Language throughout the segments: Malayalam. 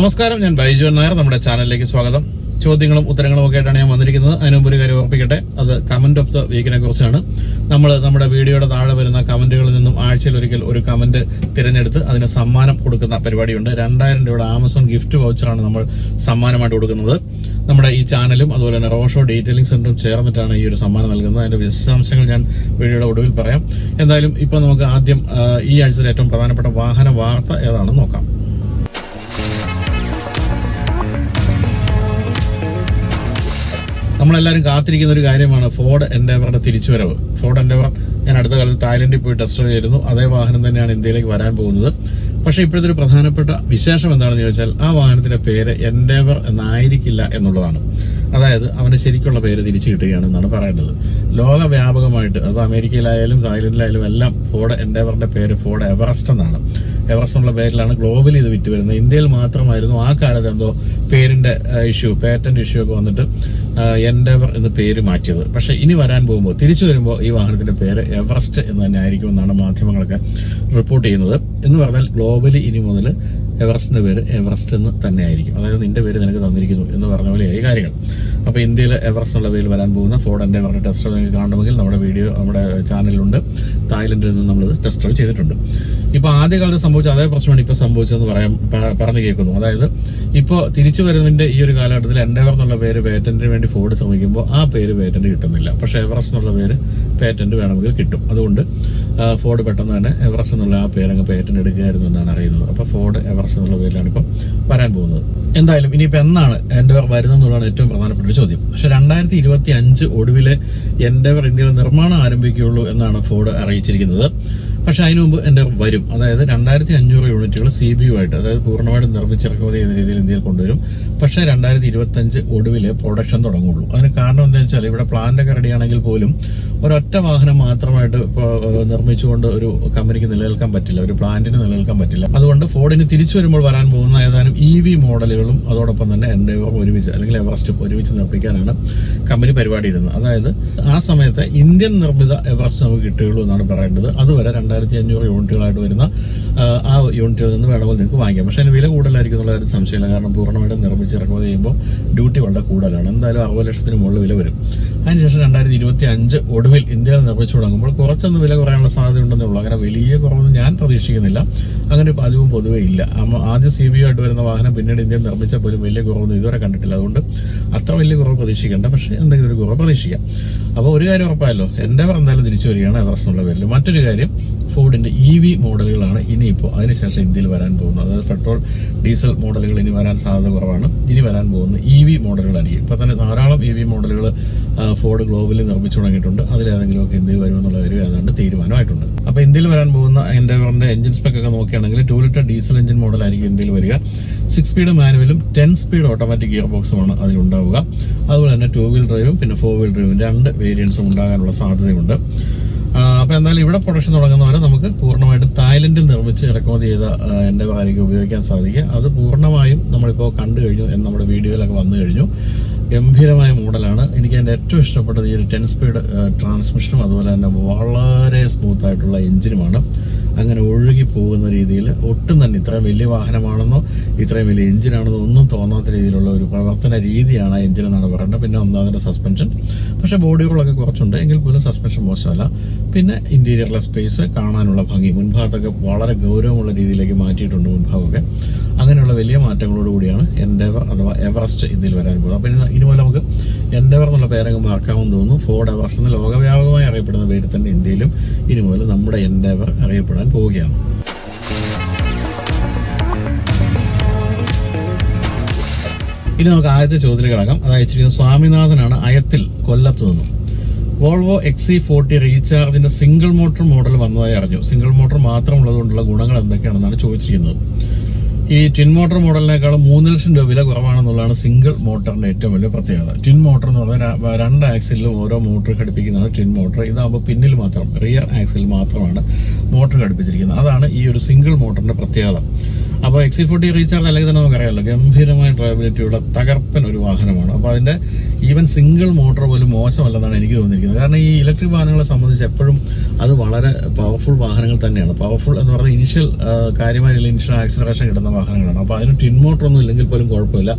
നമസ്കാരം ഞാൻ ബൈജു നായർ. നമ്മുടെ ചാനലിലേക്ക് സ്വാഗതം. ചോദ്യങ്ങളും ഉത്തരങ്ങളും ഒക്കെ ആയിട്ടാണ് ഞാൻ വന്നിരിക്കുന്നത്. അതിനു മുമ്പ് ഒരു കാര്യം ഓർപ്പിക്കട്ടെ. അത് കമന്റ് ഓഫ് ദ വീക്കിനെ കുറിച്ചാണ്. നമ്മൾ നമ്മുടെ വീഡിയോയുടെ താഴെ വരുന്ന കമന്റുകളിൽ നിന്നും ആഴ്ചയിൽ ഒരിക്കൽ ഒരു കമന്റ് തിരഞ്ഞെടുത്ത് അതിന് സമ്മാനം കൊടുക്കുന്ന പരിപാടിയുണ്ട്. രണ്ടായിരം രൂപയുടെ ആമസോൺ ഗിഫ്റ്റ് വൗച്ചറാണ് നമ്മൾ സമ്മാനമായിട്ട് കൊടുക്കുന്നത്. നമ്മുടെ ഈ ചാനലും അതുപോലെ തന്നെ റോഷോ ഡീറ്റെയിലിംഗ് സെന്ററും ചേർന്നിട്ടാണ് ഈ ഒരു സമ്മാനം നൽകുന്നത്. അതിന്റെ വിശദാംശങ്ങൾ ഞാൻ വീഡിയോയുടെ ഒടുവിൽ പറയാം. എന്തായാലും ഇപ്പൊ നമുക്ക് ആദ്യം ഈ ആഴ്ചയിലെ ഏറ്റവും പ്രധാനപ്പെട്ട വാഹന വാർത്ത ഏതാണെന്ന് നോക്കാം. നമ്മളെല്ലാവരും കാത്തിരിക്കുന്ന ഒരു കാര്യമാണ് ഫോർഡ് എൻഡേവറിന്റെ തിരിച്ചുവരവ്. ഫോർഡ് എൻഡേവർ ഞാൻ അടുത്ത കാലത്ത് തായ്ലൻഡിൽ പോയി ടെസ്റ്റ് ചെയ്തിരുന്നു. അതേ വാഹനം തന്നെയാണ് ഇന്ത്യയിലേക്ക് വരാൻ പോകുന്നത്. പക്ഷേ ഇപ്പോഴത്തെ ഒരു പ്രധാനപ്പെട്ട വിശേഷം എന്താണെന്ന് ചോദിച്ചാൽ ആ വാഹനത്തിന്റെ പേര് എൻഡേവർ എന്നായിരിക്കില്ല എന്നുള്ളതാണ്. അതായത് അവന് ശരിക്കുള്ള പേര് തിരിച്ചു കിട്ടുകയാണെന്നാണ് പറയേണ്ടത്. ലോകവ്യാപകമായിട്ട് അപ്പോൾ അമേരിക്കയിലായാലും തായ്ലൻഡിലായാലും എല്ലാം ഫോർഡ് എൻഡേവറിന്റെ പേര് ഫോർഡ് എവറസ്റ്റ് എന്നാണ്. എവറസ്റ്റ് എന്നുള്ള പേരിലാണ് ഗ്ലോബലി ഇത് വിറ്റ് വരുന്നത് ഇന്ത്യയിൽ മാത്രമായിരുന്നു ആ കാലത്ത് എന്തോ പേരിന്റെ ഇഷ്യൂ പേറ്റന്റ് ഇഷ്യൂ ഒക്കെ വന്നിട്ട് എൻഡേവർ എന്ന് പേര് മാറ്റിയത്. പക്ഷേ ഇനി വരാൻ പോകുമ്പോൾ തിരിച്ചു വരുമ്പോൾ ഈ വാഹനത്തിന്റെ പേര് എവറസ്റ്റ് എന്ന് തന്നെ ആയിരിക്കും എന്നാണ് മാധ്യമങ്ങളൊക്കെ റിപ്പോർട്ട് ചെയ്യുന്നത്. എന്ന് പറഞ്ഞാൽ ഗ്ലോബലി ഇനി മുതൽ എവറസ്റ്റിന്റെ പേര് എവറസ്റ്റ് എന്ന് തന്നെ ആയിരിക്കും. അതായത് നിന്റെ പേര് നിനക്ക് തന്നിരിക്കുന്നു എന്ന് പറഞ്ഞ പോലെയായി കാര്യങ്ങൾ. അപ്പോൾ ഇന്ത്യയിൽ എവറസ്റ്റ് എന്നുള്ള പേരിൽ വരാൻ പോകുന്ന ഫോർഡ് എന്റെ ടെസ്റ്റ് നിങ്ങൾക്ക് കാണണമെങ്കിൽ നമ്മുടെ വീഡിയോ നമ്മുടെ ചാനലിലുണ്ട് തായ്ലൻഡിൽ നിന്ന് നമ്മൾ ടെസ്റ്റ് ഡ്രൈവ് ചെയ്തിട്ടുണ്ട്. ഇപ്പൊ ആദ്യകാലത്ത് സംഭവിച്ച അതേ പ്രശ്നമാണ് ഇപ്പൊ സംഭവിച്ചതെന്ന് പറയാൻ പറഞ്ഞു കേൾക്കുന്നു. അതായത് ഇപ്പോ തിരിച്ചു വരുന്നതിന്റെ ഈ ഒരു കാലഘട്ടത്തിൽ എൻഡേവർ എന്നുള്ള പേര് പേറ്റന്റിന് വേണ്ടി ഫോർഡ് ശ്രമിക്കുമ്പോൾ ആ പേര് പേറ്റന്റ് കിട്ടുന്നില്ല. പക്ഷേ എവറസ്റ്റ് എന്നുള്ള പേര് പേറ്റന്റ് വേണമെങ്കിൽ കിട്ടും. അതുകൊണ്ട് ഫോർഡ് പെട്ടെന്ന് തന്നെ എവറസ്റ്റ് എന്നുള്ള ആ പേരങ്ങ് പേറ്റന്റ് എടുക്കുകയായിരുന്നു എന്നാണ് അറിയുന്നത്. അപ്പോൾ ഫോർഡ് എവറസ് എന്നുള്ള പേരിലാണ് ഇപ്പം വരാൻ പോകുന്നത്. എന്തായാലും ഇനിയിപ്പോൾ എന്നാണ് എൻഡേവർ വരുന്നതെന്നുള്ളതാണ് ഏറ്റവും പ്രധാനപ്പെട്ട ചോദ്യം. പക്ഷെ രണ്ടായിരത്തി ഇരുപത്തി അഞ്ച് ഒടുവിലെ എൻഡവർ ഇന്ത്യയിൽ നിർമ്മാണം ആരംഭിക്കുകയുള്ളൂ എന്നാണ് ഫോർഡ് അറിയിച്ചിരിക്കുന്നത്. പക്ഷെ അതിനു മുമ്പ് എന്റെ വരും. അതായത് രണ്ടായിരത്തി അഞ്ഞൂറ് യൂണിറ്റുകൾ സി ബി യു ആയിട്ട് അതായത് പൂർണമായിട്ടും നിർമ്മിച്ച് ഇറക്കുമതി ചെയ്യുന്ന രീതിയിൽ ഇന്ത്യയിൽ കൊണ്ടുവരും. പക്ഷേ രണ്ടായിരത്തി ഇരുപത്തി അഞ്ച് ഒടുവിലെ പ്രൊഡക്ഷൻ തുടങ്ങുള്ളൂ. അതിന് കാരണം എന്താണെന്ന് വെച്ചാൽ ഇവിടെ പ്ലാന്റ് ഒക്കെ റെഡിയാണെങ്കിൽ പോലും ഒരൊറ്റ വാഹനം മാത്രമായിട്ട് നിർമ്മിച്ചുകൊണ്ട് ഒരു കമ്പനിക്ക് നിലനിൽക്കാൻ പറ്റില്ല. ഒരു പ്ലാന്റിന് നിലനിൽക്കാൻ പറ്റില്ല. അതുകൊണ്ട് ഫോർഡിന് തിരിച്ചു വരുമ്പോൾ വരാൻ പോകുന്ന ഏതാനും ഇ വി മോഡലുകളും അതോടൊപ്പം തന്നെ എന്റെ ഒരുമിച്ച് അല്ലെങ്കിൽ എവറസ്റ്റും ഒരുമിച്ച് നിർമ്മിക്കാനാണ് കമ്പനി പരിപാടി ഇടുന്നത് അതായത് ആ സമയത്ത് ഇന്ത്യൻ നിർമ്മിത എവറസ്റ്റ് നമുക്ക് കിട്ടുകയുള്ളൂ എന്നാണ് പറയേണ്ടത്. അതുവരെ രണ്ടായിരത്തി അഞ്ഞൂറ് യൂണിറ്റുകളായിട്ട് വരുന്ന ആ, യൂണിറ്റുകളിൽ നിന്ന് വേണമെങ്കിൽ നിങ്ങൾക്ക് വാങ്ങിക്കാം. പക്ഷേ അതിന് വില കൂടുതലായിരിക്കും എന്നുള്ള ഒരു സംശയമില്ല. കാരണം പൂർണമായിട്ടും നിർമ്മിച്ച് ഇറക്കുമതി ചെയ്യുമ്പോൾ ഡ്യൂട്ടി വളരെ കൂടുതലാണ്. എന്തായാലും അറുപത് ലക്ഷത്തിന് മുകളിൽ വില വരും. അതിനുശേഷം രണ്ടായിരത്തി ഇരുപത്തി അഞ്ച് ഒടുവിൽ ഇന്ത്യയിൽ നിർമ്മിച്ചു തുടങ്ങുമ്പോൾ കുറച്ചൊന്ന് വില കുറയാനുള്ള സാധ്യത ഉണ്ടെന്നേ ഉള്ളൂ. അങ്ങനെ വലിയ കുറവൊന്നും ഞാൻ പ്രതീക്ഷിക്കുന്നില്ല. അങ്ങനെ പതിവും പൊതുവെ ഇല്ല. ആദ്യം സി ബി ആയിട്ട് വരുന്ന വാഹനം പിന്നീട് ഇന്ത്യയിൽ നിർമ്മിച്ച പോലും വലിയ കുറവൊന്നും ഇതുവരെ കണ്ടിട്ടില്ല. അതുകൊണ്ട് അത്ര വലിയ കുറവ് പ്രതീക്ഷിക്കേണ്ട. പക്ഷേ എന്തെങ്കിലും ഒരു കുറവ് പ്രതീക്ഷിക്കാം. അപ്പോൾ ഒരു കാര്യം ഉറപ്പായല്ലോ. എന്റെ പറഞ്ഞാലും തിരിച്ചു വരികയാണ് എന്നുള്ള പേരിൽ. മറ്റൊരു കാര്യം ഫോർഡിന്റെ ഇ വി മോഡലുകളാണ് ഇനിയിപ്പോൾ അതിനുശേഷം ഇന്ത്യയിൽ വരാൻ പോകുന്നത്. അതായത് പെട്രോൾ ഡീസൽ മോഡലുകൾ ഇനി വരാൻ സാധ്യത കുറവാണ്. ഇനി വരാൻ പോകുന്ന ഇ വി മോഡലുകളായിരിക്കും ഇപ്പൊ തന്നെ ധാരാളം ഇ വി മോഡലുകൾ ഫോർഡ് ഗ്ലോബലി നിർമ്മിച്ചു തുടങ്ങിയിട്ടുണ്ട്. അതിലേതെങ്കിലുമൊക്കെ ഇന്ത്യയിൽ വരുമെന്നുള്ള കാര്യം ഏതാണ്ട് തീരുമാനമായിട്ടുണ്ട്. അപ്പോൾ ഇന്ത്യയിൽ വരാൻ പോകുന്ന എൻഡേവറിന്റെ എഞ്ചിൻ സ്പെക് ഒക്കെ നോക്കുകയാണെങ്കിൽ ടു ലിറ്റർ ഡീസൽ എഞ്ചിൻ മോഡലായിരിക്കും ഇന്ത്യയിൽ വരിക. സിക്സ് സ്പീഡ് മാനുവലും ടെൻ സ്പീഡ് ഓട്ടോമാറ്റിക് ഗിയർ ബോക്സുമാണ് അതിലുണ്ടാവുക. അതുപോലെ തന്നെ ടു വീൽ ഡ്രൈവും പിന്നെ ഫോർ വീൽ ഡ്രൈവും രണ്ട് വേരിയൻസും ഉണ്ടാകാനുള്ള സാധ്യതയുണ്ട്. ആ, അപ്പൊ എന്തായാലും ഇവിടെ പ്രൊഡക്ഷൻ തുടങ്ങുന്നവരെ നമുക്ക് പൂർണമായിട്ടും തായ്ലൻഡിൽ നിർമ്മിച്ച് ഇറക്കുമതി ചെയ്ത എന്റെ ഭാര്യയ്ക്ക് ഉപയോഗിക്കാൻ സാധിക്കുക. അത് പൂർണമായും നമ്മളിപ്പോൾ കണ്ടു കഴിഞ്ഞു എന്ന് നമ്മുടെ വീഡിയോയിലൊക്കെ വന്നു കഴിഞ്ഞു. ഗംഭീരമായ മോഡലാണ്. എനിക്ക് എന്റെ ഏറ്റവും ഇഷ്ടപ്പെട്ടത് ഈ ഒരു ടെൻ സ്പീഡ് ട്രാൻസ്മിഷനും അതുപോലെ തന്നെ വളരെ സ്മൂത്ത് ആയിട്ടുള്ള എഞ്ചിനുമാണ് അങ്ങനെ ഒഴുകി പോകുന്ന രീതിയിൽ ഒട്ടും തന്നെ ഇത്രയും വലിയ വാഹനമാണെന്നോ ഇത്രയും വലിയ എഞ്ചിനാണെന്നോ ഒന്നും തോന്നാത്ത രീതിയിലുള്ള ഒരു പ്രവർത്തന രീതിയാണ് ആ എഞ്ചിൻ എന്നാണ് പറയുന്നത്. പിന്നെ ഒന്നാമതിന്റെ സസ്പെൻഷൻ പക്ഷേ ബോഡികളൊക്കെ കുറച്ചുണ്ട്. എങ്കിൽ പോലും സസ്പെൻഷൻ മോശമല്ല. പിന്നെ ഇന്റീരിയറിലെ സ്പേസ് കാണാനുള്ള ഭംഗി. മുൻഭാഗത്തൊക്കെ വളരെ ഗൗരവമുള്ള രീതിയിലേക്ക് മാറ്റിയിട്ടുണ്ട് മുൻഭാഗമൊക്കെ. അങ്ങനെയുള്ള വലിയ മാറ്റങ്ങളോട് കൂടിയാണ് എൻഡെവർ അഥവാ എവറസ്റ്റ് ഇതിൽ വരാൻ പോകുന്നത്. അപ്പം ഇനി ഇനി നമുക്ക് എൻഡെവർ എന്നുള്ള പേരങ്ങ് മാർക്കാമെന്ന് തോന്നുന്നു. ഫോർഡ് എവറസ്റ്റ് എന്ന് ലോകവ്യാപകമായി അറിയപ്പെടുന്ന പേര് തന്നെ ഇന്ത്യയിലും ഇനി മുതൽ നമ്മുടെ എൻഡെവർ അറിയപ്പെടാൻ പോവുകയാണ്. ഇനി നമുക്ക് ആദ്യത്തെ ചോദ്യത്തിൽ കിടക്കാം. അത് അയച്ചിരിക്കുന്നത് സ്വാമിനാഥനാണ് അയത്തിൽ കൊല്ലത്ത് നിന്നും. വോൾവോ എക്സി ഫോർട്ടി റീചാർജിന്റെ സിംഗിൾ മോട്ടോർ മോഡൽ വന്നതായി അറിഞ്ഞു. സിംഗിൾ മോട്ടോർ മാത്രമുള്ളതുകൊണ്ടുള്ള ഗുണങ്ങൾ എന്തൊക്കെയാണെന്നാണ് ചോദിച്ചിരിക്കുന്നത്. ഈ ട്വിൻ മോട്ടോർ മോഡലിനേക്കാളും മൂന്ന് ലക്ഷം രൂപ വില കുറവാണെന്നുള്ളതാണ് സിംഗിൾ മോട്ടറിന്റെ ഏറ്റവും വലിയ പ്രത്യേകത. ട്വിൻ മോട്ടോർ എന്ന് പറഞ്ഞാൽ രണ്ട് ആക്സിലും ഓരോ മോട്ടർ ഘടിപ്പിക്കുന്നതാണ് ട്വിൻ മോട്ടോർ. ഇതാകുമ്പോൾ പിന്നിൽ മാത്രം റിയർ ആക്സിൽ മാത്രമാണ് മോട്ടർ ഘടിപ്പിച്ചിരിക്കുന്നത്. അതാണ് ഈ ഒരു സിംഗിൾ മോട്ടറിന്റെ പ്രത്യേകത. അപ്പോൾ എക്സി ഫോർട്ടി റീചാർജ് അല്ലെങ്കിൽ തന്നെ നമുക്കറിയാമല്ലോ ഗംഭീരമായ ഡ്രൈവബിലിറ്റിയുള്ള തകർപ്പൻ ഒരു വാഹനമാണ്. അപ്പോൾ അതിന്റെ ഈവൻ സിംഗിൾ മോട്ടോർ പോലും മോശമല്ലെന്നാണ് എനിക്ക് തോന്നിയിരിക്കുന്നത്. കാരണം ഈ ഇലക്ട്രിക് വാഹനങ്ങളെ സംബന്ധിച്ച് എപ്പോഴും അത് വളരെ പവർഫുൾ വാഹനങ്ങൾ തന്നെയാണ്. പവർഫുൾ എന്ന് പറഞ്ഞാൽ ഇനിഷ്യൽ കാര്യമായിട്ടുള്ള ഇനിഷ്യൽ ആക്സിലറേഷൻ കിട്ടുന്ന വാഹനങ്ങളാണ്. അപ്പോൾ അതിന് ടിൻ മോട്ടർ ഒന്നും ഇല്ലെങ്കിൽ പോലും കുഴപ്പമില്ല.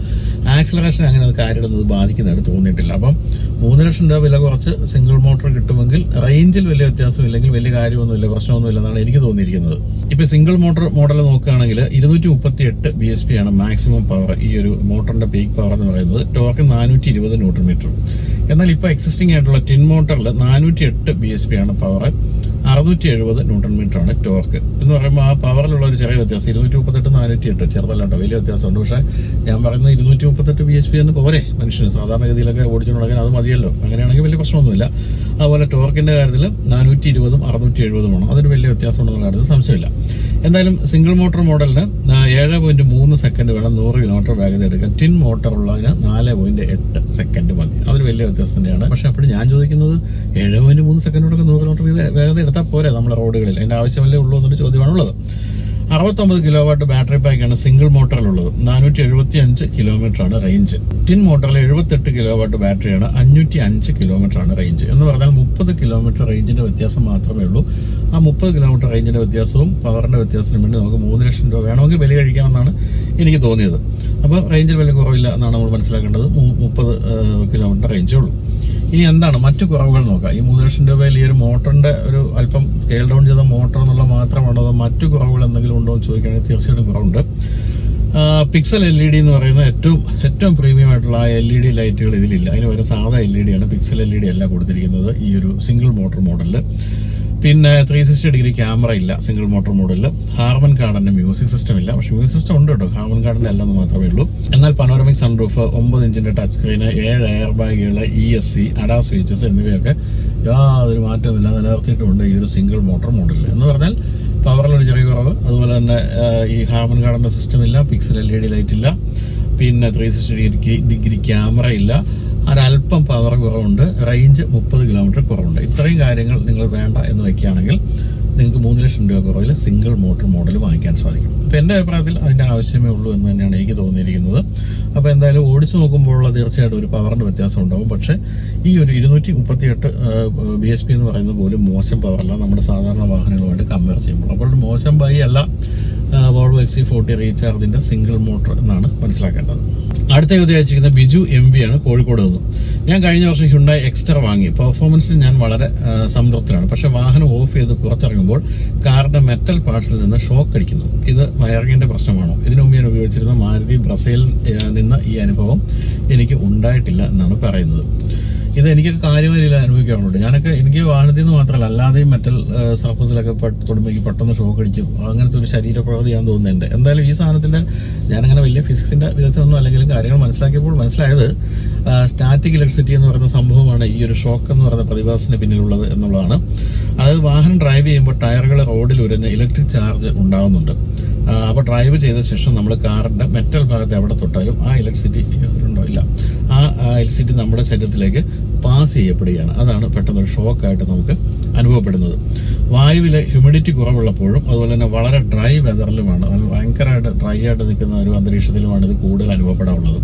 ആക്സിലറേഷൻ അങ്ങനെ അത് കാര്യമായിട്ടൊന്നും ബാധിക്കുന്നതായിട്ട് തോന്നിയിട്ടില്ല. അപ്പം മൂന്ന് ലക്ഷം രൂപ വില കുറച്ച് സിംഗിൾ മോട്ടോർ കിട്ടുമെങ്കിൽ റേഞ്ചിൽ വലിയ വ്യത്യാസം ഇല്ലെങ്കിൽ വലിയ കാര്യമൊന്നുമില്ല പ്രശ്നമൊന്നുമില്ല എന്നാണ് എനിക്ക് തോന്നിയിരിക്കുന്നത്. ഇപ്പോൾ സിംഗിൾ മോട്ടോർ മോഡൽ നോക്കുകയാണെങ്കിൽ ഇരുന്നൂറ്റി മുപ്പത്തി എട്ട് ബി എസ് പി ആണ് മാക്സിമം പവർ ഈ ഒരു മോട്ടറിന്റെ പീക്ക് പവർ എന്ന് പറയുന്നത്. ടോർക്ക് നാനൂറ്റി ഇരുപത് ന്യൂട്രൺ എന്നാൽ ഇപ്പൊ എക്സിസ്റ്റിംഗ് ആയിട്ടുള്ള ടിൻ മോട്ടറിൽ നാനൂറ്റി എട്ട് ബി എസ് പി ആണ് പവർ അറുന്നൂറ്റി എഴുപത് ന്യൂട്രൺ ആണ് ടോർക്ക്. എന്ന് പറയുമ്പോൾ ആ പവറിലുള്ള ഒരു ചെറിയ വ്യത്യാസം ഇരുന്നൂറ്റി മുപ്പത്തെട്ട് നാനൂറ്റി എട്ട് ചെറുതല്ല കേട്ടോ വലിയ വ്യത്യാസമുണ്ട്. പക്ഷേ ഞാൻ പറയുന്നത് ഇരുന്നൂറ്റി മുപ്പത്തെട്ട് ബി എസ് പി എന്ന് പോരെ മനുഷ്യന്. സാധാരണഗതിയിലൊക്കെ ഓടിച്ചുകൊണ്ടിരിക്കാൻ അത് മതിയല്ലോ. അങ്ങനെയാണെങ്കിൽ വലിയ പ്രശ്നമൊന്നുമില്ല. അതുപോലെ ടോർക്കിന്റെ കാര്യത്തിൽ നാനൂറ്റി ഇരുപതും അറുന്നൂറ്റി എഴുപതുമാണ് അതൊരു വലിയ വ്യത്യാസമുണ്ടെന്ന കാര്യത്തിൽ സംശയമില്ല. എന്തായാലും സിംഗിൾ മോട്ടോർ മോഡലിന് ഏഴ് പോയിന്റ് മൂന്ന് സെക്കൻഡ് വേണം നൂറ് കിലോമീറ്റർ വേഗത എടുക്കാൻ. ടിൻ മോട്ടോർ ഉള്ളതിന് നാല് പോയിന്റ് എട്ട് സെക്കൻഡ് മതി. അതൊരു വലിയ വ്യത്യാസം തന്നെയാണ് പക്ഷെ അപ്പോഴും ഞാൻ ചോദിക്കുന്നത് ഏഴ് പോയിന്റ് മൂന്ന് സെക്കൻഡ് കൊടുക്കുക നൂറ് കിലോമീറ്റർ വേഗത- എടുത്താൽ പോരെ നമ്മുടെ റോഡുകളിൽ. അതിന്റെ ആവശ്യമല്ലേ ഉള്ളൂ എന്നൊരു ചോദ്യമാണുള്ളത് അറുപത്തൊമ്പത് കിലോ വാട്ട് ബാറ്ററി പാക്കാണ് സിംഗിൾ മോട്ടറിലുള്ളത് നാനൂറ്റി എഴുപത്തി അഞ്ച് കിലോമീറ്റർ ആണ് റേഞ്ച് ടിൻ മോട്ടറിൽ എഴുപത്തെട്ട് കിലോ വാട്ട് ബാറ്ററിയാണ് അഞ്ഞൂറ്റി അഞ്ച് കിലോമീറ്റർ ആണ് റേഞ്ച് എന്ന് പറഞ്ഞാൽ മുപ്പത് കിലോമീറ്റർ റേഞ്ചിന്റെ വ്യത്യാസം മാത്രമേ ഉള്ളൂ. ആ മുപ്പത് കിലോമീറ്റർ റേഞ്ചിന്റെ വ്യത്യാസവും പവറിന്റെ വ്യത്യാസത്തിനും വേണ്ടി നമുക്ക് മൂന്ന് ലക്ഷം രൂപ വേണമെങ്കിൽ വില കഴിക്കാമെന്നാണ് എനിക്ക് തോന്നിയത്. അപ്പോൾ റേഞ്ചിൽ വില കുറവില്ല എന്നാണ് നമ്മൾ മനസ്സിലാക്കേണ്ടത്. മുപ്പത് കിലോമീറ്റർ റേഞ്ചേ ഉള്ളൂ. ഇനി എന്താണ്? മറ്റു കുറവുകൾ നോക്കാം. ഈ മൂന്ന് ലക്ഷം രൂപയിൽ ഈ ഒരു മോട്ടറിന്റെ ഒരു അല്പം സ്കെയിൽ ഡൗൺ ചെയ്ത മോട്ടർ എന്നുള്ള മാത്രമാണോ അതോ മറ്റു കുറവുകൾ എന്തെങ്കിലും ഉണ്ടോ എന്ന് ചോദിക്കുകയാണെങ്കിൽ തീർച്ചയായിട്ടും കുറവുണ്ട്. പിക്സൽ എൽ ഇ ഡി എന്ന് പറയുന്ന ഏറ്റവും ഏറ്റവും പ്രീമിയം ആയിട്ടുള്ള ആ എൽ ഇ ഡി ലൈറ്റുകൾ ഇതിലില്ല. അതിന് പകരം സാധാ എൽ ഇ ഡി ആണ്. പിക്സൽ എൽ ഇ ഡി അല്ല കൊടുത്തിരിക്കുന്നത് ഈ ഒരു സിംഗിൾ മോട്ടർ മോഡലിൽ പിന്നെ ത്രീ സിക്സ്റ്റി ഡിഗ്രി ക്യാമറ ഇല്ല സിംഗിൾ മോട്ടോർ മോഡലിൽ ഹാർമൻ കാർഡന്റെ മ്യൂസിക് സിസ്റ്റം ഇല്ല. പക്ഷെ മ്യൂസിക് സിസ്റ്റം ഉണ്ട് കേട്ടോ. ഹാർമൻ കാർഡിന്റെ അല്ലെന്ന് മാത്രമേ ഉള്ളൂ. എന്നാൽ പനോറമിക് സൺറൂഫ് ഒമ്പത് ഇഞ്ചിന്റെ ടച്ച് സ്ക്രീന് ഏഴ് എയർ ബാഗുകൾ ഇ എസ് സി അഡാ സ്വിച്ചസ് എന്നിവയൊക്കെ യാതൊരു മാറ്റമില്ല നിലനിർത്തിയിട്ടുണ്ട് ഈ ഒരു സിംഗിൾ മോട്ടോർ മോഡലിൽ എന്ന് പറഞ്ഞാൽ പവറിലൊരു ചെറിയ കുറവ്. അതുപോലെ തന്നെ ഈ ഹാർമൻ കാർഡിന്റെ സിസ്റ്റം ഇല്ല. Pixel L E D light ഇല്ല. പിന്നെ three sixty degree degree camera ഇല്ല. ഒരല്പം പവർ കുറവുണ്ട്. റേഞ്ച് മുപ്പത് കിലോമീറ്റർ കുറവുണ്ട്. ഇത്രയും കാര്യങ്ങൾ നിങ്ങൾ വേണ്ട എന്ന് വെക്കുകയാണെങ്കിൽ നിങ്ങൾക്ക് മൂന്ന് ലക്ഷം രൂപ കുറവിൽ സിംഗിൾ മോട്ടോർ മോഡൽ വാങ്ങിക്കാൻ സാധിക്കും. അപ്പം എന്റെ അഭിപ്രായത്തിൽ അതിന്റെ ആവശ്യമേ ഉള്ളൂ എന്ന് തന്നെയാണ് എനിക്ക് തോന്നിയിരിക്കുന്നത്. അപ്പോൾ എന്തായാലും ഓടിച്ചു നോക്കുമ്പോഴുള്ള തീർച്ചയായിട്ടും ഒരു പവറിന്റെ വ്യത്യാസം ഉണ്ടാവും. പക്ഷേ ഈ ഒരു ഇരുന്നൂറ്റി മുപ്പത്തി എട്ട് ബി എസ് പി എന്ന് പറയുന്നത് പോലും മോശം പവറല്ല നമ്മുടെ സാധാരണ വാഹനങ്ങളുമായിട്ട് കമ്പയർ ചെയ്യുമ്പോൾ. അപ്പോൾ മോശം ബൈ അല്ല. വോൾവോ എക്സി ഫോർട്ടി റീചാർജിന്റെ സിംഗിൾ മോട്ടോർ എന്നാണ് മനസ്സിലാക്കേണ്ടത്. അടുത്ത ചോദ്യം അയച്ചിരിക്കുന്ന ബിജു എം ബി ആണ് കോഴിക്കോട് നിന്ന്. ഞാൻ കഴിഞ്ഞ വർഷം ഹ്യുണ്ടായി എക്സ്റ്റർ വാങ്ങി. പെർഫോമൻസിൽ ഞാൻ വളരെ സംതൃപ്തനാണ്. പക്ഷെ വാഹനം ഓഫ് ചെയ്ത് പുറത്തിറങ്ങുമ്പോൾ കാറിന്റെ മെറ്റൽ പാർട്സിൽ നിന്ന് ഷോക്ക് അടിക്കുന്നു. ഇത് വയറിങ്ങിന്റെ പ്രശ്നമാണോ? ഇതിനു മുമ്പ് ഞാൻ ഉപയോഗിച്ചിരുന്ന മാരുതി ബ്രസയിൽ നിന്ന് ഈ അനുഭവം എനിക്ക് ഉണ്ടായിട്ടില്ല എന്നാണ് പറയുന്നത്. ഇത് എനിക്ക് കാര്യമായി അനുഭവിക്കാറുണ്ട് ഞാനൊക്കെ എനിക്ക് വാണിജ്യം മാത്രമല്ല അല്ലാതെയും മെറ്റൽ സർഫസിലൊക്കെ തൊടുമ്പോൾ എനിക്ക് പെട്ടെന്ന് ഷോക്ക് അടിക്കും. അങ്ങനത്തെ ഒരു ശരീരപ്രകൃതി ഞാൻ തോന്നുന്നുണ്ട്. എന്തായാലും ഈ സാധനത്തിന്റെ ഞാനങ്ങനെ വലിയ ഫിസിക്സിന്റെ വിധത്തിലൊന്നും അല്ലെങ്കിലും കാര്യങ്ങൾ മനസ്സിലാക്കിയപ്പോൾ മനസ്സിലായത് സ്റ്റാറ്റിക് ഇലക്ട്രിസിറ്റി എന്ന് പറയുന്ന സംഭവമാണ് ഈ ഒരു ഷോക്ക് എന്ന് പറയുന്ന പ്രതിഭാസത്തിന് പിന്നിലുള്ളത് എന്നുള്ളതാണ്. അതായത് വാഹനം ഡ്രൈവ് ചെയ്യുമ്പോൾ ടയറുകൾ റോഡിൽ ഉരഞ്ഞ ഇലക്ട്രിക് ചാർജ് ഉണ്ടാകുന്നുണ്ട് അപ്പോൾ ഡ്രൈവ് ചെയ്ത ശേഷം നമ്മൾ കാറിന്റെ മെറ്റൽ ഭാഗത്ത് എവിടെ തൊട്ടാലും ആ ഇലക്ട്രിസിറ്റി ഉണ്ടോ ആ ഇലക്ട്രിസിറ്റി നമ്മുടെ ശരീരത്തിലേക്ക് പാസ് ചെയ്യപ്പെടുകയാണ്. അതാണ് പെട്ടെന്ന് ഒരു ഷോക്കായിട്ട് നമുക്ക് അനുഭവപ്പെടുന്നത്. വായുവിലെ ഹ്യൂമിഡിറ്റി കുറവുള്ളപ്പോഴും അതുപോലെ തന്നെ വളരെ ഡ്രൈ വെതറിലുമാണ് ഭയങ്കരമായിട്ട് ഡ്രൈ ആയിട്ട് നിൽക്കുന്ന ഒരു അന്തരീക്ഷത്തിലുമാണ് ഇത് കൂടുതൽ അനുഭവപ്പെടാറുള്ളത്.